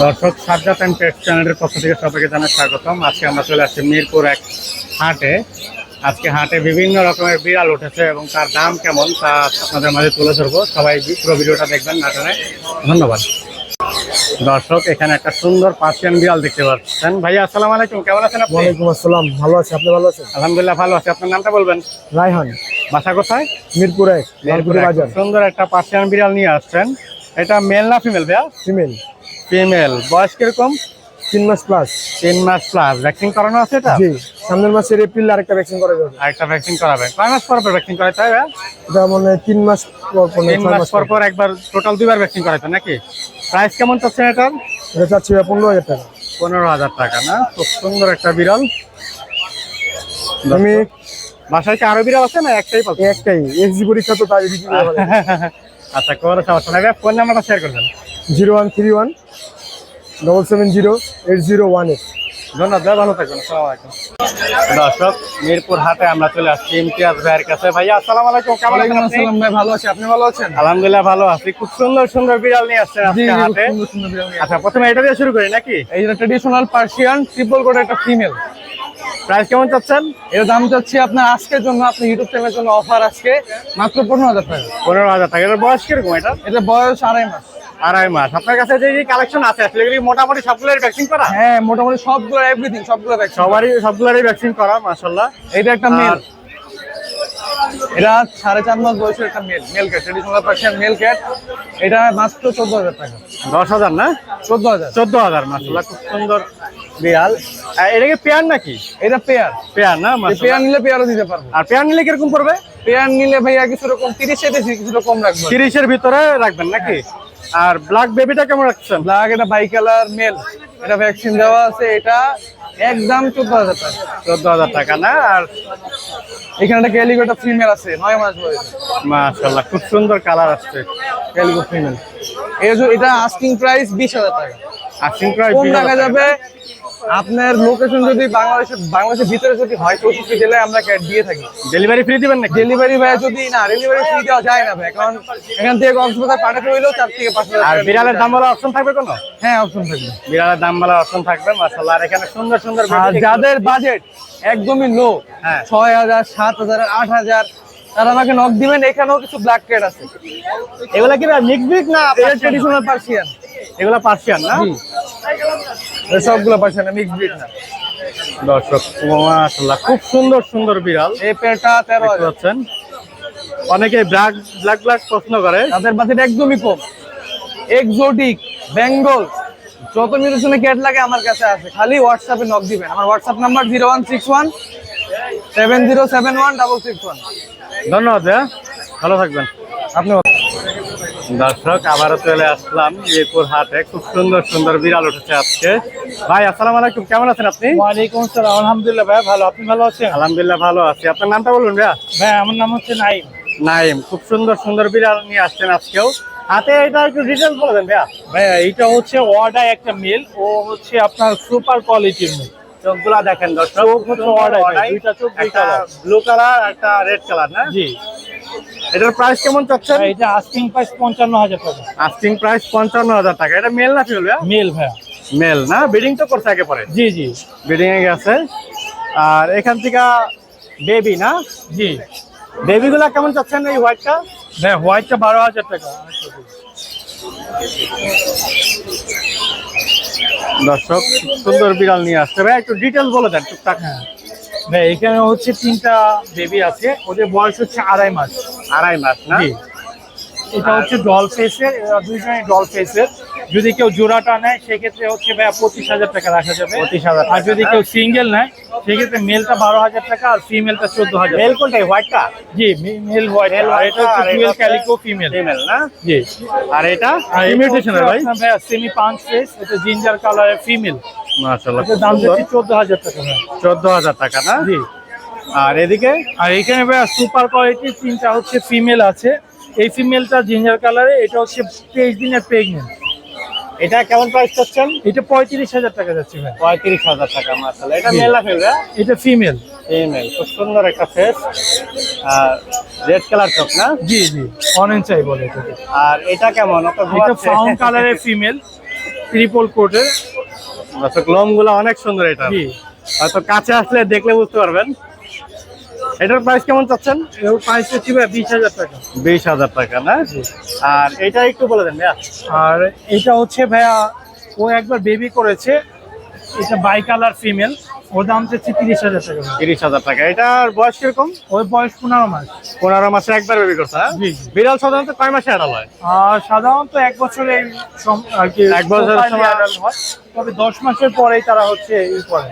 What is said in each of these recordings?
দর্শক, Sajjad and test চ্যানেলের পক্ষ থেকে সবাইকে জানাই স্বাগতম। আজকে আমরা চলে আসছি মিরপুর এক হাটে। আজকে হাটে বিভিন্ন রকমের বিড়াল উঠেছে এবং তার দাম কেমন তা আপনাদের মাঝে তুলে ধরবো। সবাই পুরো ভিডিওটা দেখবেন নাটনে ধন্যবাদ। দর্শক এখানে একটা সুন্দর পার্সিয়ান বিড়াল দেখতে পাচ্ছেন। ভাইয়া আসসালামু আলাইকুম। কেমন আছেন আপনি? ওয়ালাইকুম আসসালাম। ভালো আছি আপনি ভালো আছেন? আলহামদুলিল্লাহ ভালো আছি। আপনার নামটা বলবেন? রায়হান। বাসা কোথায়? মিরপুর এক বাজার। সুন্দর একটা পার্সিয়ান বিড়াল নিয়ে আসছেন। এটা মেল না ফিমেল ভাইয়া? ফিমেল। ফিমেল। বয়স কীরকম? তিন মাস প্লাস তিন মাস প্লাস ভ্যাকসিন করানো আছে এটা? জি। সামনের মাসের এপ্রিল আরেকটা ভ্যাকসিন করা যাবে আরেকটা ভ্যাকসিন করাবেন কয় মাস পর পর ভ্যাকসিন করাতে হবে এটা মানে তিন মাস পর পর তিন মাস পর পর। পর একবার টোটাল দুইবার ভ্যাকসিন করাতে নাকি? প্রাইস কেমন চাচ্ছেন এটার এটা চাচ্ছি পনেরো হাজার টাকা। পনেরো হাজার টাকা না? খুব সুন্দর একটা বিড়াল। তুমি বাসায় কি আরও বিড়াল আছে না একটাই পাচ্ছি এই একটাই। এক্সজি পরীক্ষা তো তাই আচ্ছা কোনো সমস্যা নাই ফোন নাম্বারটা শেয়ার করবেন। Zero one three one double seven zero eight zero one eight. ধন্যবাদ ভাই, ভালো থাকবেন আসসালামু আলাইকুম। দর্শক মিরপুর হাটে আমরা চলে আসছি ইমতিয়াজ ভাইয়ের কাছে। ভাইয়া আসসালামু আলাইকুম কেমন আছেন আপনি? ভাই ভালো আছি। আপনি ভালো আছেন? আলহামদুলিল্লাহ ভালো আছি। খুব সুন্দর সুন্দর বিড়াল নিয়ে আসছেন আজকে হাটে। আচ্ছা প্রথমে এটা দিয়ে শুরু করি নাকি? এই পার্সিয়ান ট্রিপল কোড একটা ফিমেল প্রাইস কেমন চাচ্ছেন? এর দাম চাচ্ছি আপনার আজকের জন্য আপনি ইউটিউব চ্যানেলের জন্য অফার আজকে মাত্র পনেরো হাজার টাকা। পনেরো হাজার টাকা। এটার বয়স কীরকম এটা? এটা বয়স আড়াই মাস। আড়াই মাস। আপনার কাছে যে কালেকশন আছে আসলে এগুলি মোটামুটি সবগুলোর ভ্যাকসিন করা? হ্যাঁ মোটামুটি সবগুলো এভরিথিং সবগুলো ভ্যাকসিন সবারই সবগুলোরই ভ্যাকসিন করা এটা একটা মেল এটা সাড়ে চার মাস বয়সের একটা male male cat traditional Persian male cat এটা মাত্র চোদ্দ হাজার টাকা। দশ হাজার না? চোদ্দ হাজার। চোদ্দ হাজার খুব সুন্দর বিড়াল। এটা কি পেয়ার নাকি? এটা পেয়ার। পেয়ার না পেয়ার নিলে পেয়ারও দিতে পারব। আর পেয়ার নিলে কীরকম পড়বে? পেয়ার নিলে ভাইয়া কিছু রকম তিরিশে বেশি কিছু কম রাখব। তিরিশের ভিতরে রাখবেন নাকি? আর ব্ল্যাক বেবিটা কেমন রাখছেন? ব্ল্যাক এটা বাই কালার মেল এটা ভ্যাকসিন দেওয়া আছে এটা একদম চোদ্দ হাজার টাকা। চোদ্দ হাজার টাকা না? আর এখানে একটা ক্যালিগোটা ফিমেল আছে নয় মাস বয়স। মাশাল্লাহ খুব সুন্দর কালার আসছে। ক্যালিগো ফিমেল এটা আস্কিং প্রাইস বিশ হাজার টাকা। আস্কিং প্রাইস কম টাকা। যাবে আপনার লোকেশন যদি বাংলাদেশের বাংলাদেশের ভিতরে যদি হয় চৌষট্টি জেলায় আমরা দিয়ে থাকি। ডেলিভারি ফ্রি দিবেন নাকি? ডেলিভারি ভাই যদি না ডেলিভারি ফ্রি দেওয়া যায় না ভাই কারণ এখান থেকে কক্সবাজার পাঠাতে হইলেও চার থেকে পাঁচ হাজার আর বিড়ালের দাম বলা অপশন থাকবে কোনো? হ্যাঁ অপশন থাকবে। বিড়ালের দাম বলা অপশন থাকবে মাশাল্লাহ আর এখানে সুন্দর সুন্দর যাদের বাজেট একদমই লো হ্যাঁ। ছয় হাজার সাত হাজার আট হাজার তারা আমাকে নক দিবেন এখানেও কিছু ব্ল্যাক ক্যাট আছে। এগুলা কি মিক্স না ট্রেডিশনাল পার্সিয়ান এগুলা পার্সিয়ান না? সবগুলো পার্সিয়ান মিক্স ব্রিড না। দর্শক মাশাল্লাহ খুব সুন্দর সুন্দর বিড়াল। এই দেখতে হাজার। পাচ্ছেন? অনেকে ব্ল্যাক ব্ল্যাক ব্ল্যাক প্রশ্ন করে। তাদের বাজেট একদমই কম। এক্সোটিক বেঙ্গল যত মিউটেশনে ক্যাট লাগে আমার কাছে আছে। খালি হোয়াটসঅ্যাপে নক দিবেন। আমার WhatsApp number zero one six one seven zero seven one double six one ধন্যবাদ ভালো থাকবেন। আপনি দর্শক আবারও চলে আসলাম মিরপুর হাটে। খুব সুন্দর সুন্দর বিড়াল উঠেছে আজকে। ভাই আসসালামু আলাইকুম। কেমন আছেন আপনি? ওয়ালাইকুম আসসালাম। আলহামদুলিল্লাহ ভাই ভালো। আপনি ভালো আছেন? আলহামদুলিল্লাহ ভালো আছি। আপনার নামটা বলুন ভাইয়া। ভাই আমার নাম হচ্ছে নাইম। নাইম খুব সুন্দর সুন্দর বিড়াল নিয়ে আসছেন আজকেও। হাতে এটা একটু ডিটেলস বলবেন ভাইয়া। ভাইয়া এইটা হচ্ছে ওয়াডা একটা মিল। ও হচ্ছে আপনার সুপার কোয়ালিটির মেল। চোখগুলা দেখেন দর্শক। চোখ হচ্ছে অর্ডার দুইটা চোখ দুই কালার ব্লু কালার একটা রেড কালার না? জি। এটার প্রাইস কেমন চাচ্ছেন? এটা আস্কিং প্রাইস পঞ্চান্ন হাজার টাকা। আস্কিং প্রাইস পঞ্চান্ন হাজার টাকা। এটা মেল না ফিমেল ভাইয়া? মেল ভাইয়া। মেল না? বিডিং তো করছে আগে পরে জি জি। বিডিং এ গেছে। আর এখান থেকে বেবি না? জি। বেবিগুলা কেমন চাচ্ছেন এই হোয়াইটটা ভাই হোয়াইটটা বারো হাজার টাকা। দর্শক সুন্দর বিড়াল নিয়ে আসছে। ভাই একটু ডিটেলস বলে দেন টুকটাক। হ্যাঁ। ভাই এখানে হচ্ছে তিনটা বেবি আছে। ওদের বয়স হচ্ছে আড়াই মাস। আড়াই মাস না? এটা হচ্ছে ডল ফেসের দুইজনই ডল ফেসের যদি কেউ জোড়াটা নেয় সেক্ষেত্রে হচ্ছে ভাই পঁচিশ হাজার টাকা রাখা যাবে। পঁচিশ হাজার আর যদি কেউ সিঙ্গেল নেয় সেক্ষেত্রে মেলটা বারো হাজার টাকা আর ফিমেলটা চোদ্দ হাজার মেল কোনটাই হোয়াইটটা জি মেল হোয়াইট আর এটা হচ্ছে ডুয়েল ক্যালিকো ফিমেল ফিমেল না? জি। আর এটা? ইমিটেশনের ভাই? সেমি পাঁচ ফেস এটা জিঞ্জার কালারের ফিমেল মাশাআল্লাহ দাম যাচ্ছে চোদ্দ হাজার টাকা চোদ্দ হাজার টাকা না? জি। আর এদিকে? আর এখানে ভাই সুপার কোয়ালিটির তিনটা হচ্ছে ফিমেল আছে। এই ফিমেলটা জিঞ্জার কালারে এটা হচ্ছে তেইশ দিনের প্রেগনেন্ট এটা কেমন প্রাইস চাচ্ছেন? এটা পঁয়ত্রিশ হাজার টাকা যাচ্ছে ভাই পঁয়ত্রিশ হাজার টাকা মাশাআল্লাহ। এটা। মেল না এটা ফিমেল ফিমেল খুব সুন্দর একটা ফেস আর রেড কালার চোখ না? জি জি অরেঞ্জ চাই বলে আর এটা কেমন? এটা? ফাউন্ড কালারের ফিমেল ট্রিপল কোটের দর্শক লোমগুলো অনেক সুন্দর এটা। জি। হয়তো কাছে আসলে দেখলে বুঝতে পারবেন। এটার প্রাইস কেমন চাচ্ছেন? এর প্রাইস হচ্ছে ভাই বিশ হাজার টাকা। বিশ হাজার টাকা না? আর এটা একটু বলে দেন ভাইয়া। আর এটা হচ্ছে ভাইয়া ও একবার বেবি করেছে এটা বাই কালার ফিমেল ওর দাম হচ্ছে তিরিশ হাজার টাকা। তিরিশ হাজার টাকা। এটার বয়স কীরকম? ওর বয়স পনেরো মাস। পনেরো মাসে একবার বেবি করছে হ্যাঁ? বিড়াল সাধারণত কয় মাসে আড়াল হয়? আর সাধারণত এক বছরে আর কি এক বছরের সময়- adult হয়। তবে দশ মাসের পরেই তারা হচ্ছে ই করে।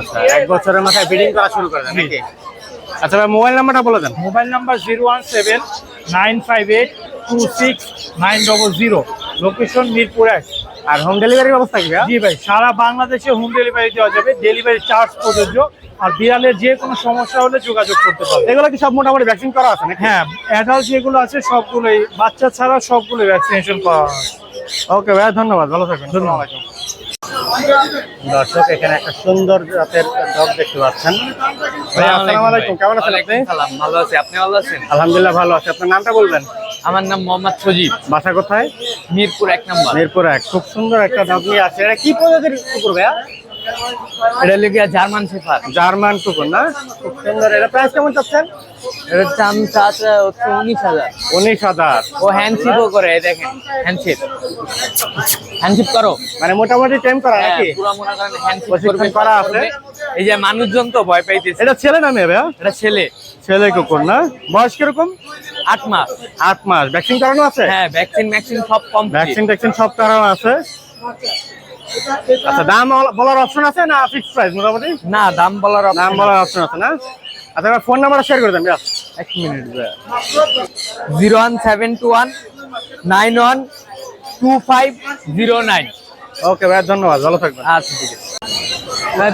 আচ্ছা, এক বছরের মাথায় ব্রিডিং করা শুরু করে নাকি? আচ্ছা ভাই মোবাইল নাম্বারটা বলে দেন। Mobile number zero one seven nine five eight two six nine double zero. Location Mirpur এক। আর হোম ডেলিভারির ব্যবস্থা কি? জি ভাই সারা বাংলাদেশে হোম ডেলিভারি দেওয়া যাবে ডেলিভারি চার্জ প্রযোজ্য। আর বিড়ালের যে কোনো সমস্যা হলে যোগাযোগ করতে পারবে এগুলো কি সব মোটামুটি ভ্যাকসিন করা আছে নাকি? হ্যাঁ অ্যাডাল্ট যেগুলো আছে সবগুলোই বাচ্চা ছাড়া সবগুলো ভ্যাকসিনেশন করা ওকে ভাই ধন্যবাদ ভালো থাকবেন। ধন্যবাদ। দর্শক এখানে একটা সুন্দর জাতের ডগ দেখতে পাচ্ছেন। আসসালামু আলাইকুম। কেমন আছেন আপনি? ভালো আছি। আপনি ভালো আছেন? আলহামদুলিল্লাহ ভালো আছি। আপনার নামটা বলবেন? আমার নাম মোহাম্মদ সজীব। বাসা কোথায়? মিরপুর এক নম্বর। মিরপুর এক। খুব সুন্দর একটা ডগ নিয়ে আছে এটা কি প্রজাতির কুকুর ভাইয়া? এটা লিখে জার্মান শেফার জার্মান কুকুর না? খুব সুন্দর। এটা প্রাইস কেমন চাচ্ছেন? এটার দাম চাচ্ছে হচ্ছে উনিশ হাজার। উনিশ হাজার। ও হ্যান্ডশিপও করে দেখেন হ্যান্ডশিপ হ্যান্ডশিপ করো। মানে মোটামুটি টাইম করা হ্যাঁ, নাকি পুরো মনে করেন হ্যান্ডশিপ প্রশিক্ষণ করবে। করা করা আছে? এই যে মানুষজন তো ভয় পাইতেছে। এটা ছেলে না মেয়ে ভাইয়া? এটা ছেলে। ছেলে কুকুর না? বয়স কীরকম? আট মাস। আট মাস। ভ্যাকসিন করানো আছে? হ্যাঁ ভ্যাকসিন ভ্যাকসিন সব কম ভ্যাকসিন ট্যাকসিন সব করানো আছে? আচ্ছা দাম বলার অপশন আছে না ফিক্সড প্রাইস মোটামুটি? না দাম বলার দাম বলার অপশন আছে না? আচ্ছা এবার ফোন নাম্বারটা শেয়ার করে দেন এক minute zero one seven two one nine one two five zero nine. Okay ভাইয়া ধন্যবাদ। ভালো থাকবেন। আচ্ছা ঠিক আছে। ভাই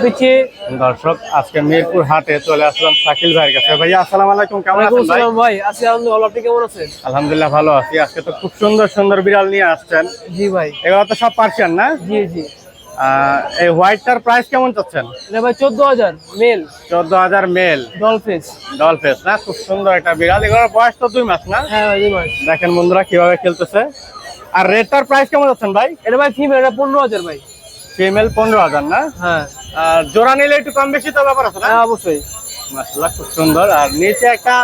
দর্শক আজকে মিরপুর হাটে চলে আসলাম শাকিল ভাইয়ের কাছে। ভাইয়া আসসালামু আলাইকুম কেমন আছেন ভাই? ভাই। আছি আলহামদুলিল্লাহ। আপনি কেমন আছেন? আলহামদুলিল্লাহ ভালো আছি। আজকে তো খুব সুন্দর সুন্দর বিড়াল নিয়ে আসছেন। জি ভাই। এগুলো তো সব পার্সিয়ান না? জি জি। এই হোয়াইটটার প্রাইস কেমন চাচ্ছেন? এটা ভাই চোদ্দ হাজার মেল। চোদ্দ হাজার মেল। ডলফিস ডল ফেস না? খুব সুন্দর একটা বিড়াল। এগুলোর বয়স তো দুই মাস না? হ্যাঁ ভাই দুই মাস। দেখেন বন্ধুরা কীভাবে খেলতেছে। আর রেডটার প্রাইস কেমন যাচ্ছেন ভাই? এটা ভাই ফিমেল এটা পনেরো হাজার ভাই। ফিমেল পনেরো হাজার না? হ্যাঁ। আর জোড়া নিলে একটু কম বেশি তো ব্যাপার আছে না? হ্যাঁ অবশ্যই। মাশাআল্লাহ খুব সুন্দর। আর নিচে একটা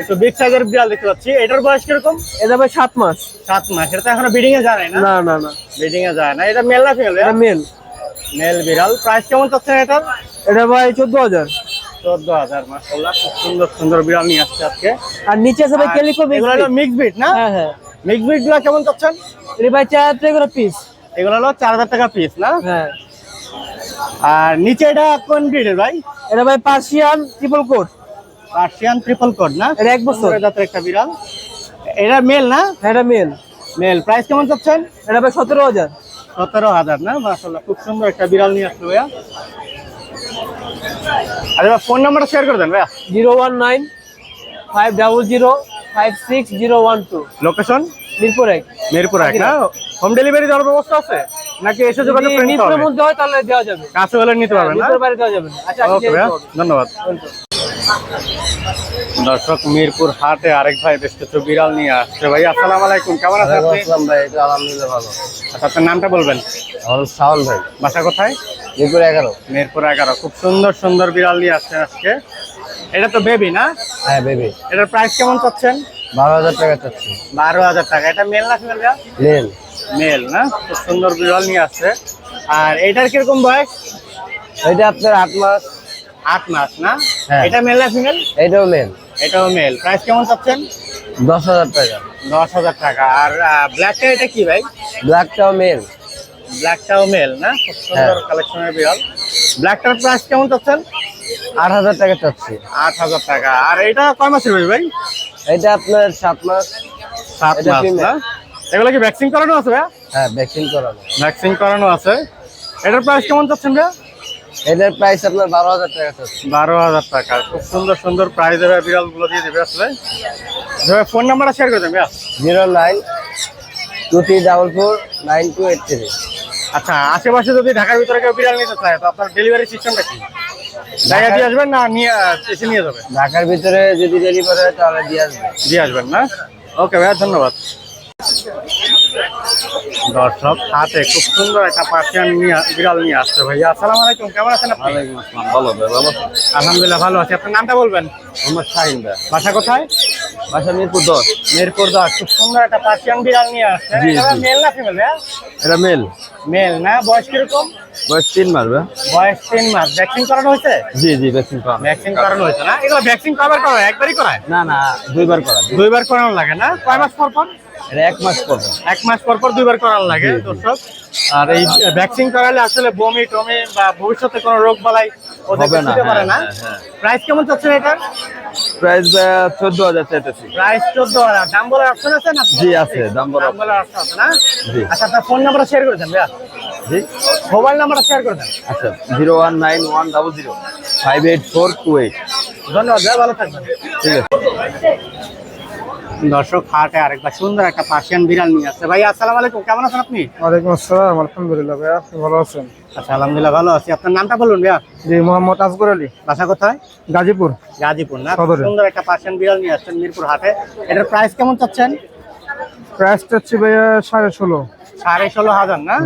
একটু বিগ সাইজের বিড়াল দেখতে পাচ্ছি। এটার বয়স কীরকম? এটা ভাই সাত মাস। সাত মাস। এটা তো এখনও ব্রিডিং এ যায় না? না না না। ব্রিডিং এ যায় না। এটা মেল না ফিমেল এটা মেল মেল বিড়াল। প্রাইস কেমন চাচ্ছেন এটার? এটা ভাই চোদ্দ হাজার। চোদ্দ হাজার মাসাল্লাহ খুব সুন্দর সুন্দর বিড়াল নিয়ে আসছে আজকে। আর নিচে আছে ভাই ক্যালিফো মিক্স বিট না? হ্যাঁ হ্যাঁ। মিক্স বিটগুলো কেমন চাচ্ছেন? এটা ভাই চার পিস এগুলো হলো চার হাজার টাকা পিস না? হ্যাঁ। আর নিচে এটা কোন ব্রিডের ভাই? এটা ভাই Persian triple coat Persian triple coat না? এটা এক বছর। জাতের একটা বিড়াল। এটা মেল না? এটা মেল মেল প্রাইস কেমন চাচ্ছেন? এটা ভাই সতেরো হাজার। সতেরো হাজার না? মাসাল্লাহ খুব সুন্দর একটা বিড়াল নিয়ে আসলো ভাইয়া। আর এবার ফোন নাম্বারটা শেয়ার করে দেন ভাইয়া। Zero one nine five double zero five six zero one two. Location Mirpur এক। মিরপুর এক না? হোম ডেলিভারি দেওয়ার ব্যবস্থা আছে? নাকি এসে যোগাযোগ করে নিতে হবে? মধ্যে হয় তাহলে দেওয়া যাবে। কাছে হলে নিতে পারবেন না? মিরপুর বাইরে দেওয়া যাবে। আচ্ছা ওকে ধন্যবাদ। দর্শক মিরপুর হাটে আরেক ভাই বেশ কিছু বিড়াল নিয়ে আসছে। ভাই আসসালামু আলাইকুম কেমন আছেন আপনি? ভাই এটা আলহামদুলিল্লাহ ভালো। আচ্ছা, আপনার নামটা বলবেন? আমার শাওন ভাই। বাসা কোথায়? মিরপুর এগারো। মিরপুর এগারো। খুব সুন্দর সুন্দর বিড়াল নিয়ে আসছেন আজকে। এটা তো বেবি না? হ্যাঁ বেবি এটার প্রাইস কেমন চাচ্ছেন? বারো হাজার টাকা চাচ্ছি। বারো হাজার টাকা। এটা মেল না ফিমেল নেন মেল। না? খুব সুন্দর বিড়াল নিয়ে আসছে। আর এটার কীরকম বয়স? এটা আপনার আট মাস। আট মাস না? হ্যাঁ। এটা মেল না ফিমেল? এটাও মেল। এটাও মেল। প্রাইস কেমন চাচ্ছেন? দশ হাজার টাকা। দশ হাজার টাকা। আর ব্ল্যাকটা এটা কি ভাই? ব্ল্যাকটাও মেল। ব্ল্যাকটাও মেল না? খুব সুন্দর হ্যাঁ। কালেকশনের বিড়াল। ব্ল্যাকটার প্রাইস কেমন চাচ্ছেন? আট হাজার টাকা চাচ্ছি। আট হাজার টাকা। আর এটা কয় মাসের ভাই? এটা আপনার সাত মাস। সাত মাস না? এগুলো কি ভ্যাকসিন করানো আছে ভাইয়া? হ্যাঁ ভ্যাকসিন করানো। ভ্যাকসিন করানো আছে। এটার প্রাইস কেমন চাচ্ছেন ভাইয়া? এটার প্রাইস আপনার বারো হাজার টাকা চাচ্ছি। বারো হাজার টাকা। খুব সুন্দর সুন্দর প্রাইস দেবে বিড়ালগুলো দিয়ে দেবে আসলে। ফোন নাম্বারটা শেয়ার করে দেন ভাইয়া। Zero nine two three double four nine two eight three. আচ্ছা আশেপাশে যদি ঢাকার ভিতরে কেউ বিড়াল নিতে চায় তো আপনার ডেলিভারি সিস্টেমটা কি? জায়গা দিয়ে আসবেন না নিয়ে এসে নিয়ে যাবেন? ঢাকার ভিতরে যদি ডেলিভারি হয় তাহলে দিয়ে আসবে দিয়ে আসবেন না? ওকে ভাইয়া ধন্যবাদ। দর্শক হাতে খুব সুন্দর একটা পার্সিয়ান নিয়ে বিড়াল নিয়ে আসছে ভাইয়া। আসসালামু আলাইকুম কেমন আছেন আপনি? ওয়ালাইকুম আসসালাম ভালো ভালো আলহামদুলিল্লাহ ভালো আছি। আপনার নামটা বলবেন? আমার শাহিন ভাই। বাসা কোথায়? বাসা মিরপুর দশ। মিরপুর দশ। খুব সুন্দর একটা পার্সিয়ান বিড়াল নিয়ে আসছে। মেল না ফিমেল এটা মেল মেল না? বয়স কীরকম? বয়স তিন মাস বয়স তিন মাস। ভ্যাকসিন করানো হয়েছে? জি জি ভ্যাকসিন করানো। ভ্যাকসিন করানো হয়েছে না? এগুলো ভ্যাকসিন কবার করা একবারই করায়? না না দুইবার করা দুইবার করানো লাগে না? কয় মাস পর পর? এক মাস পর। এক মাস পর পর দুইবার করানো লাগে দর্শক। আর এই ভ্যাকসিন করালে আসলে বমি টমি বা ভবিষ্যতে কোনো রোগ বালাই ওদের হবে না, হতে পারে না। হ্যাঁ, হ্যাঁ, হ্যাঁ। প্রাইস কেমন চাচ্ছেন এটার? প্রাইস চোদ্দ হাজার চাইতেছি। প্রাইস চোদ্দ হাজার। দাম বলার অপশন আছে না? জি, আছে, দাম বলার অপশন আছে না? জি। আচ্ছা আপনার ফোন নাম্বারটা শেয়ার করে দেন ভাইয়া। জি। মোবাইল নাম্বারটা শেয়ার করে দেন। আচ্ছা zero one nine one double zero five eight four two eight. ধন্যবাদ ভাই ভালো থাকবেন। ঠিক আছে। দর্শক হাটে আরেকবার সুন্দর একটা পার্সিয়ান বিড়াল নিয়ে আসছে। ভাই আসসালামু আলাইকুম। কেমন আছেন আপনি? ওয়ালাইকুম আসসালাম। আলহামদুলিল্লাহ ভাইয়া আপনি ভালো আছেন? আচ্ছা আলহামদুলিল্লাহ ভালো আছি। আপনার নামটা বলুন ভাইয়া। জি মোহাম্মদ আসগর আলী। বাসা কোথায়? গাজীপুর। গাজীপুর না? সুন্দর একটা পার্সিয়ান বিড়াল নিয়ে আসছেন মিরপুর হাটে। এটার প্রাইস কেমন চাচ্ছেন? প্রাইসটা হচ্ছে ভাইয়া সাড়ে ষোলো। সাড়ে ষোলো হাজার না?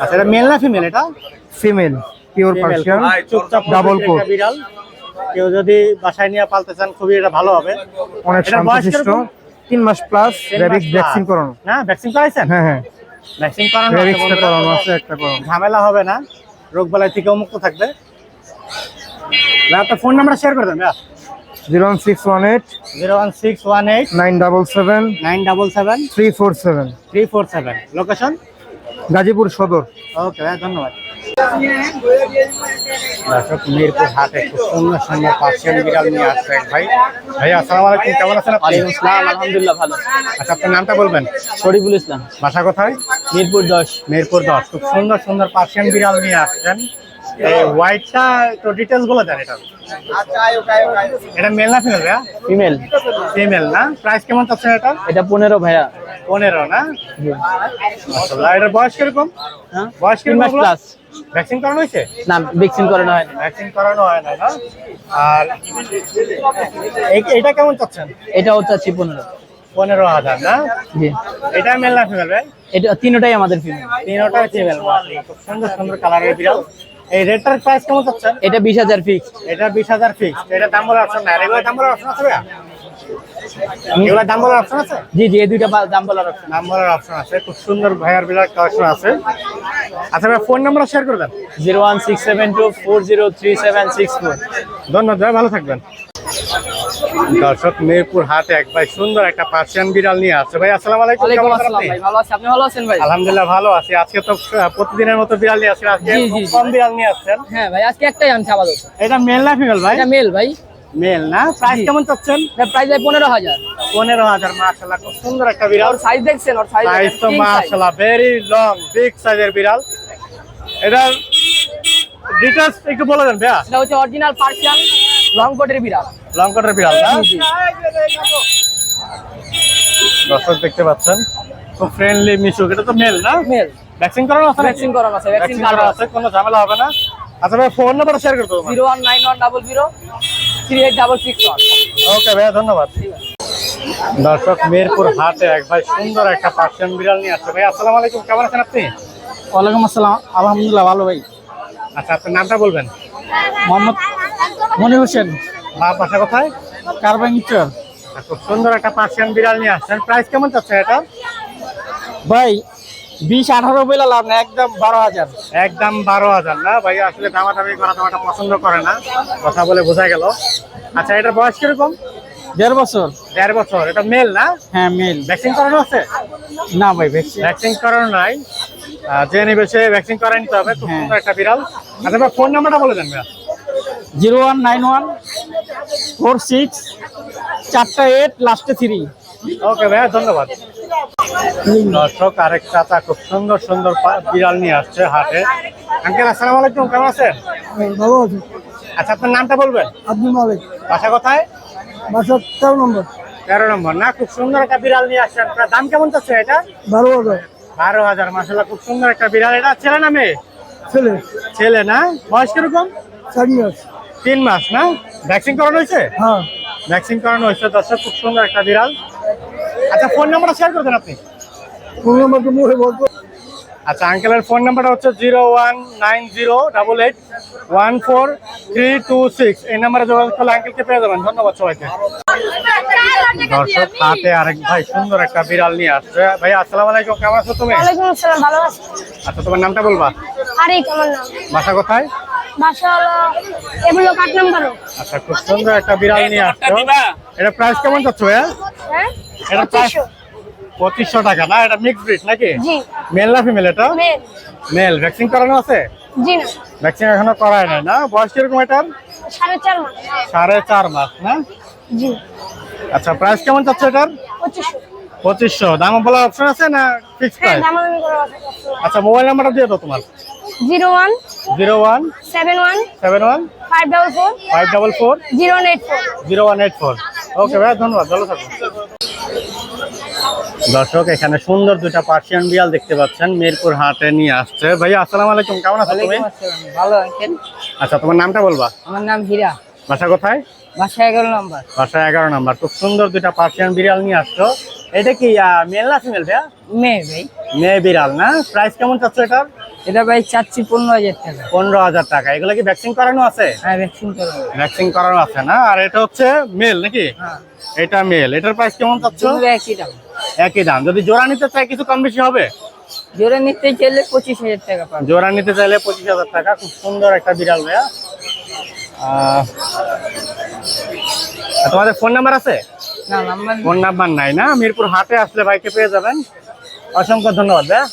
আচ্ছা এটা মেল না ফিমেল এটা? ফিমেল পিওর পার্সিয়ান চুপচাপ ডাবল কোট বিড়াল। কেউ যদি বাসায় নিয়ে পালতে চান খুবই এটা ভালো হবে। অনেক শান্তশিষ্ট তিন মাস প্লাস ভ্যাকসিন করানো। না ভ্যাকসিন করাইছেন? হ্যাঁ হ্যাঁ। ভ্যাকসিন করানো আছে করানো আছে একটা করানো। ঝামেলা হবে না। রোগ বালাই থেকে মুক্ত থাকবে। আপনার ফোন নাম্বার শেয়ার করে দেন ভাইয়া। Zero one six one eight zero one six one eight nine double seven nine double seven three four seven. Three four seven. Location Gazipur Sadar. Okay ভাই ধন্যবাদ। দর্শক মিরপুর হাটে খুব সুন্দর সুন্দর পার্সিয়ান বিড়াল নিয়ে আসছে এক ভাই। ভাই আসসালামু আলাইকুম কেমন আছেন আপনি? আলহামদুলিল্লাহ ভালো। আচ্ছা আপনার নামটা বলবেন? শরীফুল ইসলাম। বাসা কোথায়? মিরপুর দশ। মিরপুর দশ। খুব সুন্দর সুন্দর পার্সিয়ান বিড়াল নিয়ে আসছেন। এই হোয়াইটটা তো ডিটেলস বলে দেন এটা। এটা মেল না ফিমেল ভাইয়া? ফিমেল ফিমেল না? প্রাইস কেমন চাচ্ছেন এটা? এটা পনেরো ভাইয়া। পনেরো না? এটার বয়স কীরকম? হ্যাঁ? বয়স কীরকম প্লাস ভ্যাকসিন করানো হয়েছে? না ভ্যাকসিন করানো হয় না ভ্যাকসিন করানো হয় না না? আর এইটা কেমন চাচ্ছেন? এটাও চাচ্ছি পনেরো। পনেরো হাজার না? জি। এটা মেল না ফিমেল ভাই? এটা তিনটাই আমাদের ফিমেল তিনোটাই ফিমেল সুন্দর সুন্দর কালারের বিড়াল। এই রেটটার প্রাইস কেমন চাচ্ছেন? এটা বিশ হাজার ফিক্স এটা বিশ হাজার ফিক্স এটা দাম বলার অপশন আর এগুলো দাম বলার অপশন আছে এগুলো দাম বলার অপশন আছে? জি জি এই দুইটা দাম বলার option। দাম বলার অপশন আছে। খুব সুন্দর ভাইয়ার বিড়াল কালেকশন আছে। আচ্ছা ভাই ফোন নাম্বার শেয়ার করে দেন। Zero one six seven two four zero three seven six four. ধন্যবাদ ভাই ভালো থাকবেন। দর্শক মিরপুর হাটে এক ভাই সুন্দর একটা পার্সিয়ান বিড়াল নিয়ে আসছে। ভাই আসসালামু আলাইকুম কেমন আছেন আপনি? ভাই ভালো আপনি ভালো আছেন ভাই? আলহামদুলিল্লাহ ভালো আছি। আজকে তো প্রতিদিনের মতো বিড়াল নিয়ে আসছেন। আজকে। কম বিড়াল নিয়ে আসছেন। হ্যাঁ ভাই আজকে একটাই আনছি আপাতত। এটা মেল না ফিমেল ভাই? এটা মেল ভাই। মেল না? প্রাইস কেমন চাচ্ছেন? প্রাইস ভাই পনেরো হাজার। পনেরো হাজার মাশাল্লাহ খুব সুন্দর একটা বিড়াল। সাইজ দেখছেন? ওর সাইজ সাইজ তো মাশাল্লাহ ভেরি লং বিগ সাইজের বিড়াল। এটার ডিটেলস একটু বলে দেন ভাইয়া। এটা হচ্ছে অরিজিনাল পার্সিয়ান লং কোটের বিড়াল। লং কোটের বিড়াল না। দর্শক দেখতে পাচ্ছেন খুব ফ্রেন্ডলি মিশুক। এটা তো মেল না? মেল ভ্যাকসিন করানো আছে ভ্যাকসিন করানো আছে ভ্যাকসিন ভ্যাকসিন করা আছে কোনো ঝামেলা হবে না। আচ্ছা ভাই ফোন নাম্বার শেয়ার করে দেবো zero one nine one double zero. Three eight double six okay ভাইয়া ধন্যবাদ। দর্শক মিরপুর হাটে এক ভাই সুন্দর একটা পার্সিয়ান বিড়াল নিয়ে আসছে। ভাই আসসালামু আলাইকুম। কেমন আছেন আপনি? ওয়ালাইকুম আসসালাম। আলহামদুলিল্লাহ ভালো ভাই। আচ্ছা আপনার নামটা বলবেন? মোহাম্মদ মনির হোসেন। মা বাসা কোথায়? কারবাং ইচ্ছর আর খুব সুন্দর একটা পার্সিয়ান বিড়াল নিয়ে আসছেন। প্রাইস কেমন চাচ্ছে এটা? ভাই বিশ আঠারো বেলা লাভ না একদম বারো হাজার। একদম বারো হাজার না? ভাই আসলে দামাদামি করা দামাটা পছন্দ করে না। কথা বলে বোঝা গেল। আচ্ছা এটার বয়স কীরকম? দেড় বছর। দেড় বছর। এটা মেল না? হ্যাঁ মেল। ভ্যাকসিন করানো আছে? না ভাই ভ্যাকসিন। ভ্যাকসিন করানো নাই। যে নেবে সে ভ্যাকসিন করাই নিতে হবে। খুব সুন্দর একটা বিড়াল। আচ্ছা ভাই ফোন নাম্বারটা বলে দেন ভাইয়া। Zero one nine one four six চারটা এইট লাস্টে থ্রি। ওকে ভাইয়া ধন্যবাদ। দর্শক আরেক চাচা খুব সুন্দর সুন্দর বিড়াল নিয়ে আসছে হাটে। আঙ্কেল আসসালামু আলাইকুম কেমন আছেন? ভালো আছে। আচ্ছা আপনার নামটা বলবেন? আব্দুল মালিক। বাসা কোথায়? বাসা তেরো নম্বর। তেরো নম্বর। না খুব সুন্দর একটা বিড়াল নিয়ে আসছেন। আপনার দাম কেমন চাচ্ছে এটা? বারো হাজার। বারো হাজার মাসাল্লাহ খুব সুন্দর একটা বিড়াল। এটা ছেলে না মেয়ে? ছেলে। ছেলে না? বয়স কীরকম? চার মাস। তিন মাস না? ভ্যাকসিন করানো হয়েছে? হ্যাঁ। ভ্যাকসিন করানো হয়েছে। দর্শক খুব সুন্দর একটা বিড়াল। আচ্ছা ফোন নাম্বারটা শেয়ার করে দেন আপনি। ফোন নাম্বার তো মুখে বলব আচ্ছা আঙ্কেলের ফোন নাম্বারটা হচ্ছে zero one nine zero double eight one four three two six এই নাম্বারে যোগাযোগ করলে আঙ্কেলকে পেয়ে যাবেন। ধন্যবাদ সবাইকে। দর্শক হাতে আরেক ভাই সুন্দর একটা বিড়াল নিয়ে আসছে। ভাই আসসালামু আলাইকুম। কেমন আছো তুমি? ওয়ালাইকুম আসসালাম ভালো আছি। আচ্ছা তোমার নামটা বলবা? আরে কেমন নাম? বাসা কোথায়? বাসা হলো এগুলো কাট নাম্বার আচ্ছা খুব সুন্দর একটা বিড়াল নিয়ে আসছো। এটা প্রাইস কেমন যাচ্ছ ভাইয়া? হ্যাঁ? এটা প্রাইস পঁচিশশো টাকা না? এটা মিক্স ব্রিড নাকি? মেল না ফিমেল এটা? মেল ভ্যাকসিন করানো আছে? ভ্যাকসিন এখনও করায় নাই না? বয়স কীরকম এটার? সাড়ে চার মাস। না? জি। আচ্ছা প্রাইস কেমন যাচ্ছে এটার? পঁচিশশো। পঁচিশশো। দাম বলার অপশন আছে না ফিক্স হ্যাঁ প্রাইস আচ্ছা মোবাইল নাম্বারটা দিয়ে দাও তোমার। Zero one zero one seven one seven one five double four five double four zero eight four. Zero one eight four. Okay ভাই ধন্যবাদ। ভালো থাকুন দর্শক এখানে সুন্দর দুইটা পার্সিয়ান বিড়াল দেখতে পাচ্ছেন মিরপুর হাটে নিয়ে আসছে। ভাইয়া আসসালাম আলাইকুম কেমন আছো তুমি? ভালো আঙ্কেল আচ্ছা তোমার নামটা বলবা? আমার নাম হীরা। বাসা কোথায়? বাসা এগারো নম্বর। বাসা এগারো নাম্বার খুব সুন্দর দুইটা পার্সিয়ান বিড়াল নিয়ে আসছো। এটা কি মেল না ফিমেল ভাইয়া? মেয়ে ভাই। মেয়ে বিড়াল না? প্রাইস কেমন চাচ্ছ এটার? এটা ভাই চাচ্ছি পনেরো হাজার টাকা। পনেরো হাজার টাকা। এগুলো কি ভ্যাকসিন করানো আছে? হ্যাঁ ভ্যাকসিন করব ভ্যাকসিন করানো আছে না? আর এটা হচ্ছে মেল নাকি? হ্যাঁ। এটা মেল। এটার প্রাইস কেমন চাচ্ছ? দুটো একই দাম। একই দাম। যদি জোড়া নিতে চাই কিছু কম বেশি হবে? জোড়া নিতে চাইলে পঁচিশ হাজার টাকা পাবে। জোড়া নিতে চাইলে পঁচিশ হাজার টাকা। খুব সুন্দর একটা বিড়াল ভাইয়া। তোমাদের ফোন নাম্বার আছে? ফোন নাম্বার নাই না? মিরপুর হাটে আসলে ভাইকে পেয়ে যাবেন। অসংখ্য ধন্যবাদ ভাইয়া।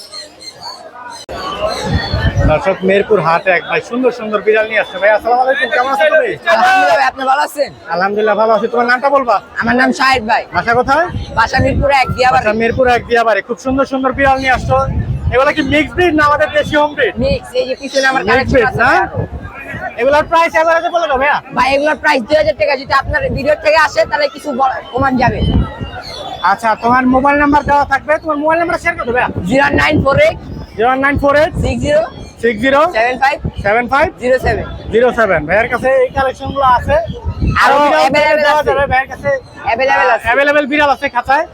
দর্শক মিরপুর হাটে এক ভাই সুন্দর সুন্দর বিড়াল নিয়ে আসছে। ভাই আসসালামু আলাইকুম কেমন আছো তুমি আলহামদুলিল্লাহ আপনি ভালো আছেন? আলহামদুলিল্লাহ ভালো আছি। তোমার নামটা বলবা? আমার নাম শাহিদ ভাই। বাসা কোথায়? বাসা মিরপুরে এক দিয়া আচ্ছা মিরপুর এক দিয়া বাড়ি। খুব সুন্দর সুন্দর বিড়াল নিয়ে আসছো। এগুলো কি মিক্স ব্রিড না আমাদের দেশি হোম ব্রিড মিক্স এই যে পিছনে আমার কালেকশন আছে না। এগুলোর প্রাইস এভারেজে বলে দাও ভাইয়া। ভাই এগুলোর প্রাইস দুই হাজার টাকা। যদি আপনার ভিডিও থেকে আসে তাহলে কিছু কমান যাবে। আচ্ছা তোমার মোবাইল নাম্বার দেওয়া থাকবে। তোমার মোবাইল নাম্বার শেয়ার করে দেবে zero nine four eight zero nine four eight six zero six zero? Seven five seven five zero seven zero seven ভাইয়ের কাছে এই কালেকশনগুলো আছে। আরও ভাইয়ের কাছে। অ্যাভেলেবেল আছে। অ্যাভেলেবেল বিড়াল আছে খাতায়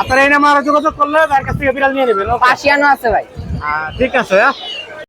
আপনারা এই নাম্বারে যোগাযোগ করলে ভাইয়ের কাছ থেকে বিড়াল নিয়ে নেবেন? পাশিয়ানো আছে ভাই। ঠিক আছে?